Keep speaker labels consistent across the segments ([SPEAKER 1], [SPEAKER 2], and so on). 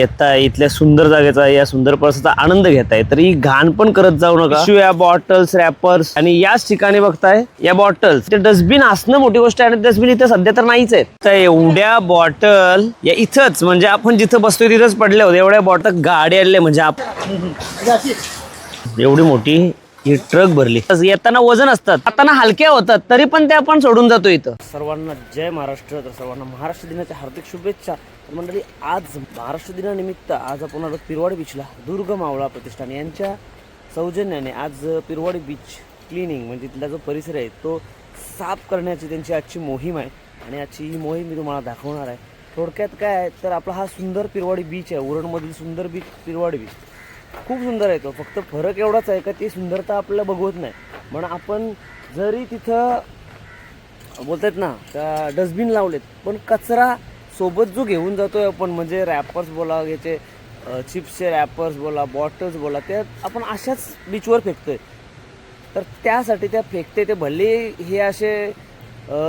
[SPEAKER 1] येताय इथल्या सुंदर जागेचा या सुंदर प्रवासाचा आनंद घेताय. तर ही घाण पण करत जाऊ नका. शिवाय बॉटल्स रॅपर्स आणि याच ठिकाणी बघताय या बॉटल्स ते डस्टबिन असणं मोठी गोष्ट आहे आणि डस्टबिन इथे सध्या तर नाहीच आहे तर एवढ्या बॉटल या इथंच म्हणजे आपण जिथं बसतोय तिथंच पडल्या होत्या एवढ्या बॉटल गाडी आणल्या म्हणजे आप एवढी मोठी ही ट्रक भरली. येताना वजन असतात. आता हलक्या होतात तरी पण ते आपण सोडून जातो इथं. सर्वांना जय महाराष्ट्र. तर सर्वांना महाराष्ट्र दिनाच्या हार्दिक शुभेच्छा. तर मंडळी आज महाराष्ट्र दिनानिमित्त आज आपण आलो पिरवाडी बीचला दुर्ग मावळा प्रतिष्ठान यांच्या सौजन्याने आज पिरवाडी बीच क्लिनिंग म्हणजे तिथला जो परिसर आहे तो साफ करण्याची त्यांची आजची मोहीम आहे. आणि आजची ही मोहीम मी तुम्हाला दाखवणार आहे. थोडक्यात काय आहे तर आपला हा सुंदर पिरवाडी बीच आहे. उरणमधील सुंदर बीच पिरवाडी बीच खूप सुंदर आहे तो. फक्त फरक एवढाच आहे का ती सुंदरता आपल्याला बघवत नाही. म्हणून आपण जरी तिथं बोलतात ना का डस्टबिन लावलेत पण कचरा सोबत जो घेऊन जातोय आपण म्हणजे रॅपर्स बोला याचे चिप्सचे रॅपर्स बोला बॉटल्स बोला त्या आपण अशाच बीचवर फेकतोय. तर त्यासाठी त्या फेकते ते भले हे असे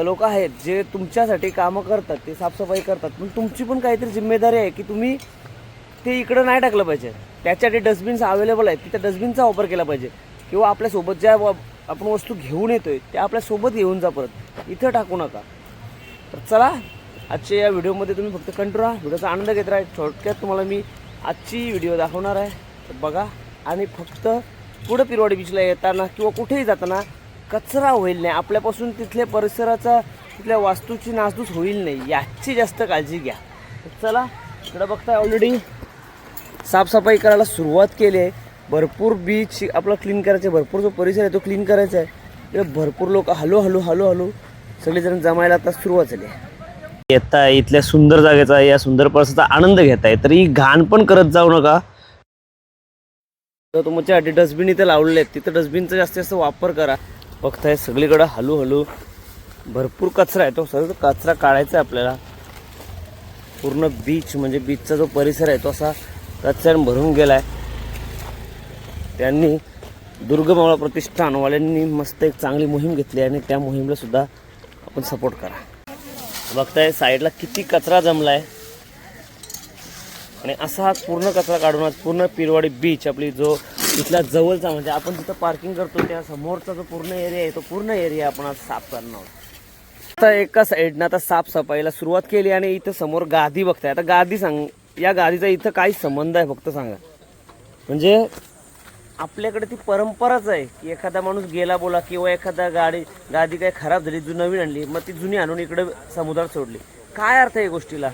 [SPEAKER 1] लोक आहेत जे तुमच्यासाठी कामं करतात ते साफसफाई करतात पण तुमची पण काहीतरी जिम्मेदारी आहे की तुम्ही ते इकडं नाही टाकलं पाहिजे. त्याच्यासाठी डस्टबिन्स अवेलेबल आहेत तिथे डस्टबिनचा वापर केला पाहिजे. किंवा आपल्यासोबत ज्या आपण वस्तू घेऊन येतोय त्या आपल्यासोबत घेऊन जा परत. इथं टाकू नका. तर चला आजच्या या व्हिडिओमध्ये तुम्ही फक्त कंट्रोल राहा. व्हिडिओचा आनंद घेत राहा. थोडक्यात तुम्हाला मी आजची व्हिडिओ दाखवणार आहे. तर बघा आणि फक्त पुढं पिरवाडी बीचला येताना किंवा कुठेही जाताना कचरा होईल नाही. आपल्यापासून तिथल्या परिसराचा तिथल्या वास्तूची नासधूस होईल नाही. याची जास्त काळजी घ्या. चला इकडं बघताय ऑलरेडी साफसफाई करायला सुरुवात केली आहे. भरपूर बीच आपला क्लीन करायचं आहे. भरपूर जो परिसर आहे तो क्लीन करायचा आहे. इकडे भरपूर लोक हलो हलो हलो हलो सगळेजण जमायला आता सुरुवात झाली आहे. येताय इथल्या सुंदर जागेचा या सुंदर प्रवासाचा आनंद घेताय तर ही घाण पण करत जाऊ नका. तर तुमच्यासाठी डस्टबिन इथे लावलेले आहेत. तिथं डस्टबिनचा जास्तीत जास्त वापर करा. बघताय सगळीकडं हलू भरपूर कचरा आहे. तो सगळं कचरा काढायचा आहे आपल्याला. पूर्ण बीच म्हणजे बीचचा जो परिसर आहे तो असा कचऱ्यानं भरून गेला आहे त्यांनी दुर्गमावळा प्रतिष्ठानवाल्यांनी मस्त एक चांगली मोहीम घेतली आणि त्या मोहीमला सुद्धा आपण सपोर्ट करा. बघताय साईडला किती कचरा जमला आहे आणि असा हा पूर्ण कचरा काढून आज पूर्ण पिरवाडी बीच आपली जो इथला जवळचा म्हणजे आपण तिथं पार्किंग करतो त्या समोरचा जो पूर्ण एरिया आहे तो पूर्ण एरिया आपण आज साफ करणार आहोत. आता एका साईडनं आता साफसफाईला सुरुवात केली आणि इथं समोर गादी बघताय. आता गादी सांग या गादीचा इथं काही संबंध आहे फक्त सांगा. म्हणजे आपल्याकडे ती परंपराच आहे की एखादा माणूस गेला बोला किंवा एखादा गाडी गादी काही खराब झाली जुनी नवीन आणली मग ती जुनी आणून इकडे समुद्रात सोडली. काय अर्थ आहे या गोष्टीला?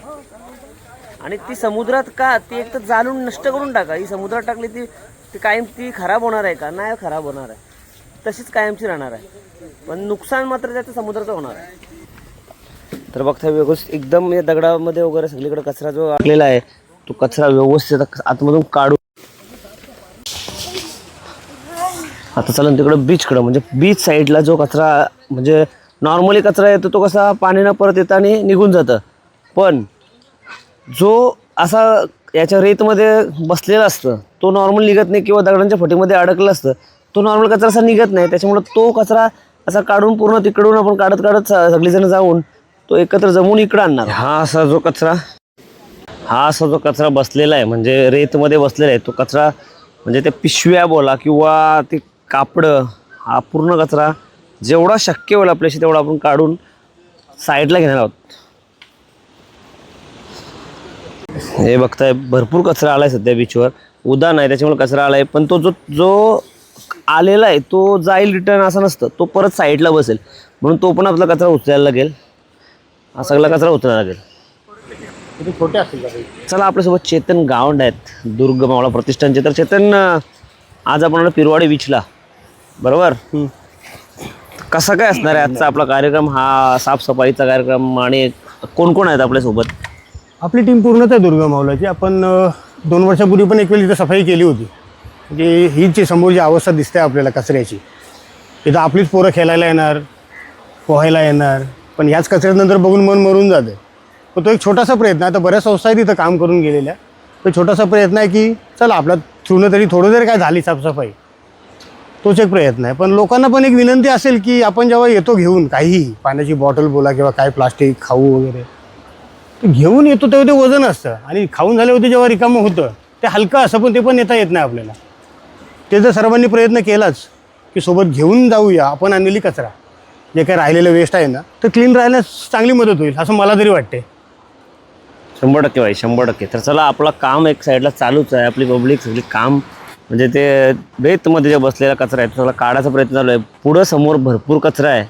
[SPEAKER 1] आणि ती समुद्रात का ती एक तर जाळून नष्ट करून टाका. ही समुद्रात टाकली ती ती कायम ती खराब होणार आहे का? नाही खराब होणार आहे. तशीच कायमची राहणार आहे. पण नुकसान मात्र त्याचं समुद्राचं होणार आहे. तर बघता व्यवस्थित एकदम या दगडामध्ये वगैरे सगळीकडे कचरा जो आलेला आहे तो कचरा व्यवस्थित आतमधून काढू. आता चला तिकडं बीचकडं म्हणजे बीच साईडला जो कचरा म्हणजे नॉर्मली कचरा येतो तो कसा पाण्यानं परत येतं आणि निघून जातं. पण जो असा याच्या रेतमध्ये बसलेला असतं तो नॉर्मल निघत नाही किंवा दगडांच्या फटीमध्ये अडकलं असतं तो नॉर्मल कचरा असा निघत नाही. त्याच्यामुळं तो कचरा असा काढून पूर्ण तिकडून आपण काढत काढत स- सगळीजण जाऊन तो एकत्र जमून इकडं आणणार. हा असा जो कचरा हा असा जो कचरा बसलेला आहे म्हणजे रेतमध्ये बसलेला आहे तो कचरा म्हणजे ते पिशव्या बोला किंवा ते कापडं हा पूर्ण कचरा जेवढा शक्य होईल आपल्याशी तेवढा आपण काढून साईडला घेणार आहोत. हे बघताय भरपूर कचरा आलाय सध्या बीचवर उदा नाही त्याच्यामुळे कचरा आलाय पण तो जो जो आलेला आहे तो जाईल रिटर्न असं नसतं. तो परत साईडला बसेल. म्हणून तो पण आपला कचरा उचलायला लागेल. हा सगळा कचरा उचलायला लागेल.
[SPEAKER 2] किती छोटे असतील का?
[SPEAKER 1] चला आपल्यासोबत चेतन गावंड आहेत. दुर्ग मावळा प्रतिष्ठानचे. तर चेतन अं, आज आपण आलो पिरवाडी बीचला बरोबर? कसा काय असणार आहे आजचा आपला कार्यक्रम? हा साफसफाईचा कार्यक्रम आणि कोण कोण आहेत आपल्यासोबत?
[SPEAKER 2] आपली टीम पूर्णच आहे दुर्गा मावलाची आपण अ, दोन वर्षापूर्वी पण एक वेळी इथं सफाई केली होती. म्हणजे ही जी समोर जी अवस्था दिसते आपल्याला कचऱ्याची. इथं आपलीच पोरं खेळायला येणार पोहायला येणार. पण ह्याच कचऱ्यानंतर बघून मन मरून जाते. पण तो एक छोटासा प्रयत्न आहे. आता बऱ्याच संस्था आहेत तिथं काम करून गेलेल्या. तो छोटासा प्रयत्न आहे की चला आपला थ्रूनं तरी थोडं जरी काय झाली साफसफाई. तोच एक प्रयत्न आहे. पण लोकांना पण एक विनंती असेल की आपण जेव्हा येतो घेऊन काहीही पाण्याची बॉटल बोला किंवा काय प्लास्टिक खाऊ वगैरे ते घेऊन येतो तेव्हा ते वजन असतं. आणि खाऊन झाल्यावरती जेव्हा रिकामं होतं ते हलकं असं पण ते पण येता येत नाही आपल्याला. ते जर सर्वांनी प्रयत्न केलाच की सोबत घेऊन जाऊया आपण आणलेली कचरा. जे काही राहिलेलं वेस्ट आहे ना तर क्लीन राहायला चांगली मदत होईल असं मला तरी वाटते
[SPEAKER 1] शंभर टक्के भाई शंभर टक्के. तर चला आपलं काम एक साईडला चालूच आहे आपली पब्लिक सगळी काम. म्हणजे ते बेतमध्ये जे बसलेला कचरा आहे त्याला काढायचा प्रयत्न चालू आहे. पुढं समोर भरपूर कचरा आहे.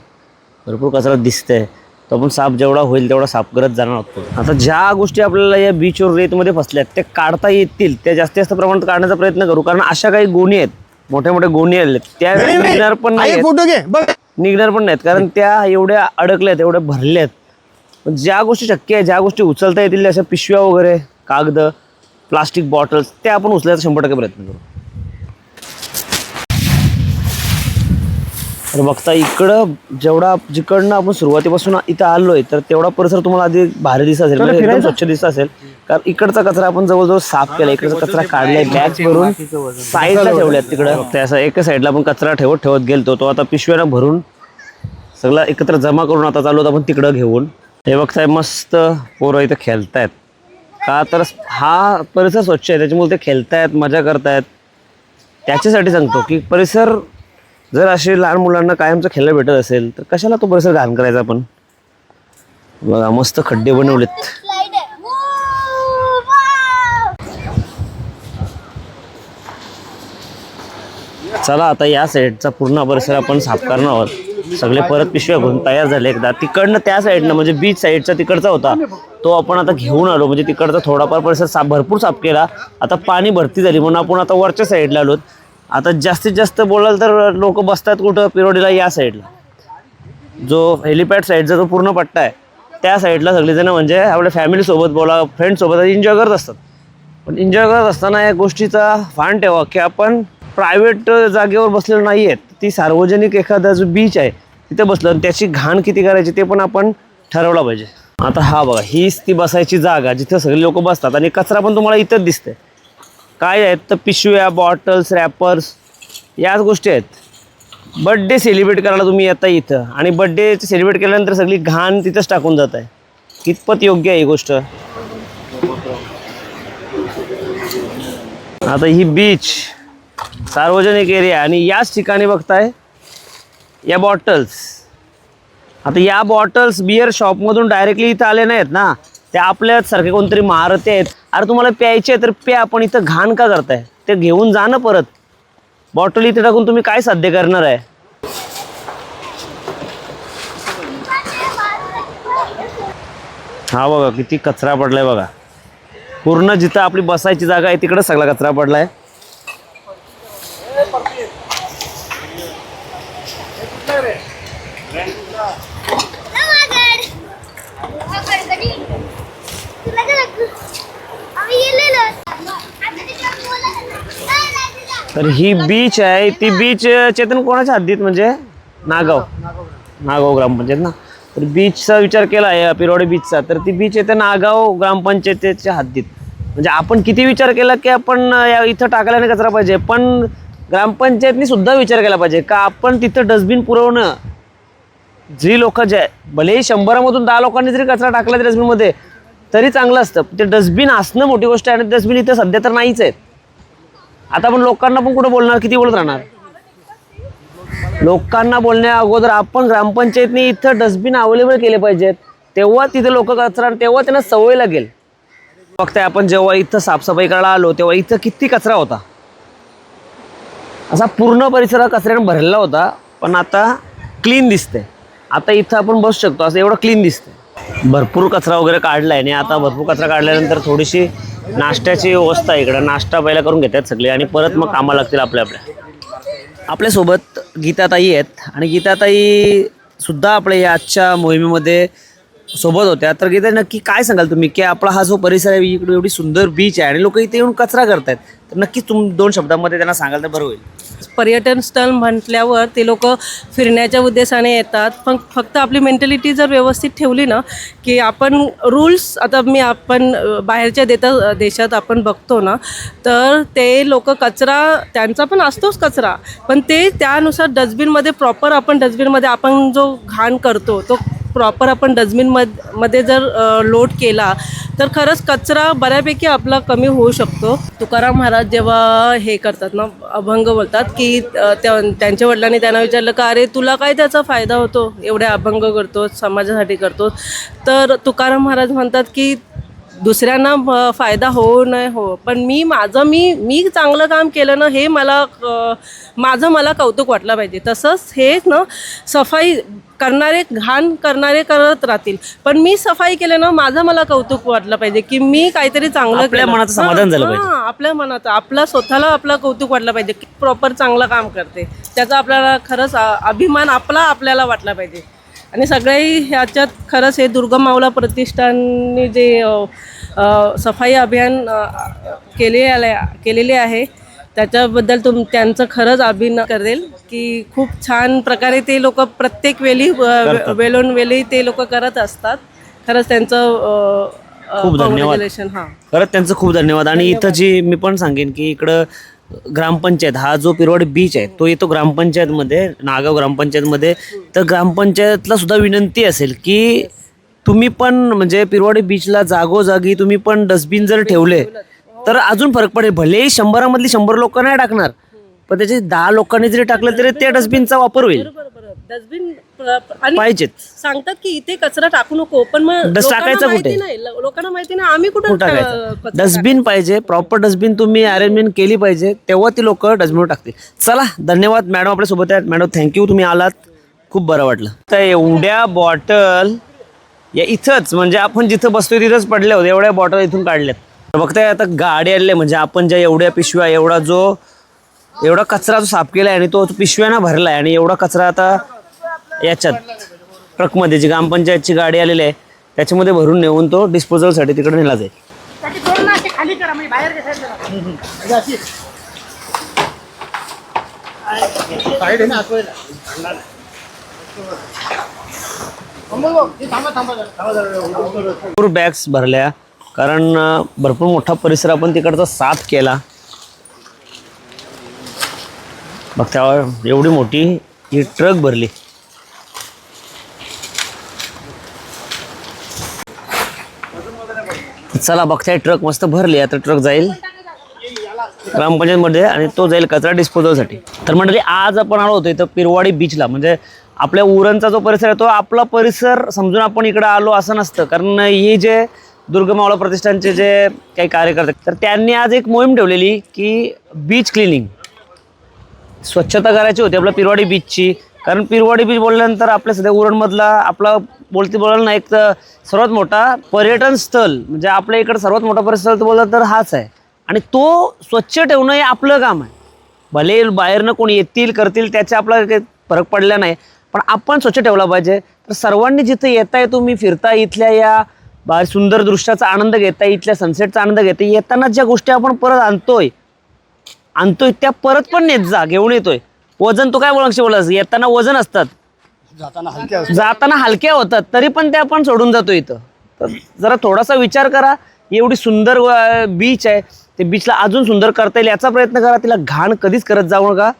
[SPEAKER 1] भरपूर कचरा दिसतंय. तो आपण साफ जेवढा होईल तेवढा साफ करत जाणार आहोत आता ज्या गोष्टी आपल्याला या बीचवर रेतमध्ये फसल्यात त्या काढता येतील. त्या जास्तीत जास्त प्रमाणात काढण्याचा प्रयत्न करू. कारण अशा काही गोणी आहेत मोठ्या मोठ्या गोणी आहेत. त्या पण नाही
[SPEAKER 2] फोटो घे. बघ.
[SPEAKER 1] निघणार पण नाहीत. कारण त्या एवढ्या अडकल्यात एवढ्या भरल्यात. पण ज्या गोष्टी शक्य आहे ज्या गोष्टी उचलता येतील अशा पिशव्या वगैरे कागद प्लास्टिक बॉटल्स त्या आपण उचलायचा शंभर टक्के प्रयत्न करू. तर बघता इकडं जेवढा जिकडनं आपण सुरुवातीपासून इथं आलोय तर तेवढा परिसर तुम्हाला आधी भारी दिसत असेल. म्हणजे स्वच्छ दिसत असेल. कारण इकडचा कचरा आपण जवळजवळ साफ केला इकडचा कचरा काढलाय बॅग भरून साईडला ठेवल्यात तिकडं. त्या असं एका साईडला आपण कचरा ठेवत ठेवत गेलतो. तो आता पिशव्यानं भरून सगळा एकत्र जमा करून आता चालू होता आपण तिकडं घेऊन. हे बघताय मस्त पोरं इथं खेळतायत. का तर हा परिसर स्वच्छ आहे त्याच्यामुळे ते खेळतायत मजा करतायत. त्याच्यासाठी सांगतो की परिसर जर असे लहान मुलांना कायमचं खेळायला भेटत असेल तर कशाला तो परिसर घाण करायचा आपण? बघा मस्त खड्डे बनवलेत. चला आता या साईडचा पूर्ण परिसर आपण साफ करणार आहोत. सगळे परत पिशव्या घेऊन तयार झाले एकदा. तिकडनं त्या साईडनं म्हणजे बीच साईडचा तिकडचा होता तो आपण आता घेऊन आलो. म्हणजे तिकडचा थोडाफार परिसर साफ भरपूर साफ केला. आता पाणी भरती झाली म्हणून आपण आता वरच्या साईडला आलोत. आता जास्तीत जास्त बोलाल तर लोक बसतात कुठं? पिरोडीला या साईडला. जो हेलिपॅड साईडचा जो पूर्ण पट्टा आहे त्या साईडला सगळेजण म्हणजे आपल्या फॅमिलीसोबत बोला फ्रेंडसोबत एन्जॉय करत असतात. पण एन्जॉय करत असताना या गोष्टीचा फान ठेवा की आपण प्रायव्हेट जागेवर बसलेलं नाही आहेत ती सार्वजनिक एखादा जो बीच आहे तिथे बसलं आणि त्याची घाण किती करायची ते पण आपण ठरवलं पाहिजे. आता हा बघा हीच ती बसायची जागा जिथे सगळे लोक बसतात आणि कचरा पण तुम्हाला इथंच दिसतंय. काय आहेत? तर पिशव्या बॉटल्स रॅपर्स याच गोष्टी आहेत. बड्डे सेलिब्रेट करायला तुम्ही येता इथं आणि बड्डे सेलिब्रेट केल्यानंतर सगळी घाण तिथंच टाकून जात आहे कितपत योग्य आहे ही गोष्ट? आता ही बीच सार्वजनिक एरिया आणि याच ठिकाणी बघताय या बॉटल्स आता या बॉटल्स बिअर शॉपमधून डायरेक्टली इथं आले नाहीत ना? त्या आपल्याच सारखे कोणतरी महारथी आहेत. अरे तुम्हाला प्यायचे आहे तर प्या पण इथं घाण का करताय? ते घेऊन जा ना परत. बॉटल इथे टाकून तुम्ही काय साध्य करणार आहे? हा बघा किती कचरा पडलाय बघा. पूर्ण जिथं आपली बसायची जागा आहे तिकडं सगळा कचरा पडलाय. तर ही बीच आहे ती बीच चेतन कोणाच्या हद्दीत म्हणजे? नागाव. नागाव ग्रामपंचायत ना? तर बीचचा विचार केला आहे पिरोडी बीचचा तर ती बीच येते नागाव ग्रामपंचायतीच्या हद्दीत. म्हणजे आपण किती विचार केला की आपण या इथं टाकायला नाही कचरा पाहिजे पण ग्रामपंचायतनी सुद्धा विचार केला पाहिजे का आपण तिथं डस्टबिन पुरवणं? जी लोक जे भलेही शंभरामधून दहा लोकांनी जरी कचरा टाकला डस्टबिनमध्ये तरी चांगलं असतं. ते डस्टबिन असणं मोठी गोष्ट आहे आणि डस्टबिन इथं सध्या तर नाहीच आहेत. आता आपण लोकांना पण कुठं बोलणार? किती बोलत राहणार? लोकांना बोलण्या अगोदर आपण ग्रामपंचायतने इथं डस्टबिन अवेलेबल केले पाहिजेत. तेव्हा तिथे लोक कचरा तेव्हा त्यांना सवय लागेल. बघताय आपण जेव्हा इथं साफसफाई करायला आलो तेव्हा इथं किती कचरा होता. असा पूर्ण परिसर कचऱ्याने भरलेला होता पण आता क्लीन दिसते आता इथं आपण बसू शकतो असं एवढं क्लीन दिसतंय. भरपूर कचरा वगैरे काढलाय आणि आता भरपूर कचरा काढल्यानंतर थोडीशी नाश्त्याची व्यवस्था आहे इकडं. नाश्ता पहिला करून घेतात सगळे आणि परत मग कामाला लागतील आपल्या आपल्या. आपल्यासोबत गीताताई आहेत. आणि गीताताई सुद्धा आपल्या या आजच्या मोहिमेमध्ये सोबत होत्या. तर गीता नक्की काय सांगाल तुम्ही? की आपला हा जो परिसर आहे इकडे एवढी सुंदर बीच आहे आणि लोक इथे येऊन कचरा करतायत. तर नक्कीच तुम दोन शब्दांमध्ये त्यांना सांगाल तर बरं होईल.
[SPEAKER 3] पर्यटन स्थळ म्हटल्यावर ते लोक फिरण्याच्या उद्देशाने येतात. पण फक्त आपली मेंटॅलिटी जर व्यवस्थित ठेवली ना की आपण रूल्स आता मी आपण बाहेरच्या देता देशात आपण बघतो ना तर ते लोक कचरा त्यांचा पण असतोच कचरा. पण ते त्यानुसार डस्टबिनमध्ये प्रॉपर आपण डस्टबिनमध्ये आपण जो घाण करतो तो प्रॉपर आपण डस्टबिन मधमध्ये जर लोड केला तर खरंच कचरा बऱ्यापैकी आपला कमी होऊ शकतो. तुकाराम महाराज जेव्हा हे करतात ना अभंग बोलतात की त्या त्यांच्या वडिलांनी त्यांना विचारलं का अरे तुला काय त्याचा फायदा होतो? एवढे अभंग करतो समाजासाठी करतो तर तुकाराम महाराज म्हणतात की दुसऱ्यांना फायदा हो नाही हो. पण मी माझं मी मी चांगलं काम केलं ना हे मला माझं मला कौतुक वाटलं पाहिजे. तसंच हे ना सफाई करणारे घाण करणारे करत राहतील. पण मी सफाई केलं ना माझं मला कौतुक वाटलं पाहिजे की मी काहीतरी चांगलं
[SPEAKER 1] आपल्या. मनाचं समाधान झालं पाहिजे.
[SPEAKER 3] आपल्या मनात आपला स्वतःला आपला कौतुक वाटलं पाहिजे की प्रॉपर चांगलं काम करते. त्याचा आपल्याला खरंच अभिमान आपला आपल्याला वाटला पाहिजे. आणि सगळ्याही ह्याच्यात खरंच हे दुर्गा मावला प्रतिष्ठानने जे सफाई अभियान केले केलेले आहे त्याच्याबद्दल तुम त्यांचं खरंच अभिनय करेल की खूप छान प्रकारे ते लोक प्रत्येक वेळी अ, वेळोन वेळी ते लोक करत असतात. खरंच त्यांचं
[SPEAKER 1] खूप धन्यवाद.
[SPEAKER 3] हां.
[SPEAKER 1] खरंच त्यांचं खूप धन्यवाद. आणि इथं जी मी पण सांगेन की इकडं ग्रामपंचायत हा जो पिरवाडी बीच आहे तो येतो ग्रामपंचायतमध्ये नागाव ग्रामपंचायतमध्ये. तर ग्रामपंचायतला सुद्धा विनंती असेल की तुम्ही पण म्हणजे पिरवाडी बीचला जागोजागी तुम्ही पण डस्टबिन जर ठेवले तर अजून फरक पडेल. भलेही शंभरामधली शंभर लोक नाही टाकणार पण त्याचे दहा लोकांनी जरी टाकलं तरी त्या डस्टबिनचा वापर होईल.
[SPEAKER 3] डस्टबिन
[SPEAKER 1] पाहिजेत.
[SPEAKER 3] सांगतात की इथे कचरा टाकू नको पण मग
[SPEAKER 1] टाकायचा कुठे?
[SPEAKER 3] लोकांना माहिती नाही आम्ही कुठं
[SPEAKER 1] डस्टबिन पाहिजे प्रॉपर डस्टबिन तुम्ही अरेंजमेंट केली पाहिजे तेव्हा ती लोक डस्टबिनवर टाकतील. चला धन्यवाद मॅडम आपल्यासोबत आहेत. मॅडम थँक्यू तुम्ही आलात. खूप बरं वाटलं. तर एवढ्या बॉटल या इथंच म्हणजे आपण जिथं बसतोय तिथंच पडल्या होत्या. एवढ्या बॉटल इथून काढल्यात. बघताय आता गाडी आलेल्या म्हणजे आपण ज्या एवढ्या पिशव्या एवढा जो एवढा कचरा जो साफ केला आणि तो पिशव्यानं भरला आहे आणि एवढा कचरा आता याच्यात ट्रकमध्ये जी ग्रामपंचायतची गाडी आलेली आहे त्याच्यामध्ये भरून नेऊन तो डिस्पोजलसाठी तिकडे नेला जाईल. भरपूर बॅग्स भरल्या. कारण अं, भरपूर मोठा परिसर आपण तिकडचा साफ केला. बघ त्यावर एवढी मोठी ही ट्रक भरली. चला बघताय ट्रक मस्त भरली आता ट्रक जाईल. ग्रामपंचायतमध्ये आणि तो जाईल कचरा डिस्पोजलसाठी तर मंडळी आज आपण आलो होतो इथं पिरवाडी बीचला म्हणजे आपल्या उरणचा जो परिसर आहे तो आपला परिसर समजून आपण इकडं आलो असं नसतं. कारण ही जे दुर्गमावळा प्रतिष्ठानचे जे काही कार्यकर्ते तर त्यांनी आज एक मोहीम ठेवलेली की बीच क्लिनिंग स्वच्छता करायची होती आपल्या पिरवाडी बीचची कारण पिरवाडी बीच बोलल्यानंतर आपल्या सध्या उरणमधला आपला बोलते बोलाल ना एक तर सर्वात मोठा पर्यटन स्थळ म्हणजे आपल्या इकडं सर्वात मोठा पर्यटन स्थळ बोललं तर हाच आहे. आणि तो स्वच्छ ठेवणं हे आपलं काम आहे. भले बाहेरनं कोणी येतील करतील त्याचा आपला काही फरक पडला नाही पण आपण स्वच्छ ठेवला पाहिजे. तर सर्वांनी जिथं येताय तुम्ही फिरता इथल्या या बाहेर सुंदर दृश्याचा आनंद घेताय इथल्या सनसेटचा आनंद घेताय येताना ज्या गोष्टी आपण परत आणतोय आणतोय त्या परत पण नेत जा घेऊन येतोय. वजन तू काय बोलायचं बोलायचं येताना वजन असतात. जाताना हलक्या होतात तरी पण ते आपण सोडून जातो इथं. तर जरा थोडासा विचार करा एवढी सुंदर बीच आहे ते बीचला अजून सुंदर करता येईल याचा प्रयत्न करा तिला घाण कधीच करत जाऊ नका.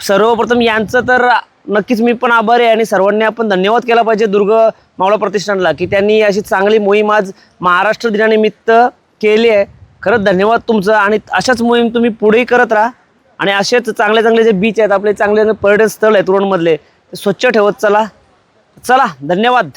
[SPEAKER 1] सर्वप्रथम यांचं तर नक्कीच मी पण आभारी आहे आणि सर्वांनी आपण धन्यवाद केला पाहिजे दुर्ग मावळा प्रतिष्ठानला की त्यांनी अशी चांगली मोहीम आज महाराष्ट्र दिनानिमित्त केली आहे. खरंच धन्यवाद तुमचं आणि अशाच मोहीम तुम्ही पुढेही करत राहा. आणि असेच चांगले चांगले जे बीच आहेत आपले चांगले चांगले पर्यटन स्थळ आहेत उरणमधले ते स्वच्छ ठेवत चला. चला धन्यवाद.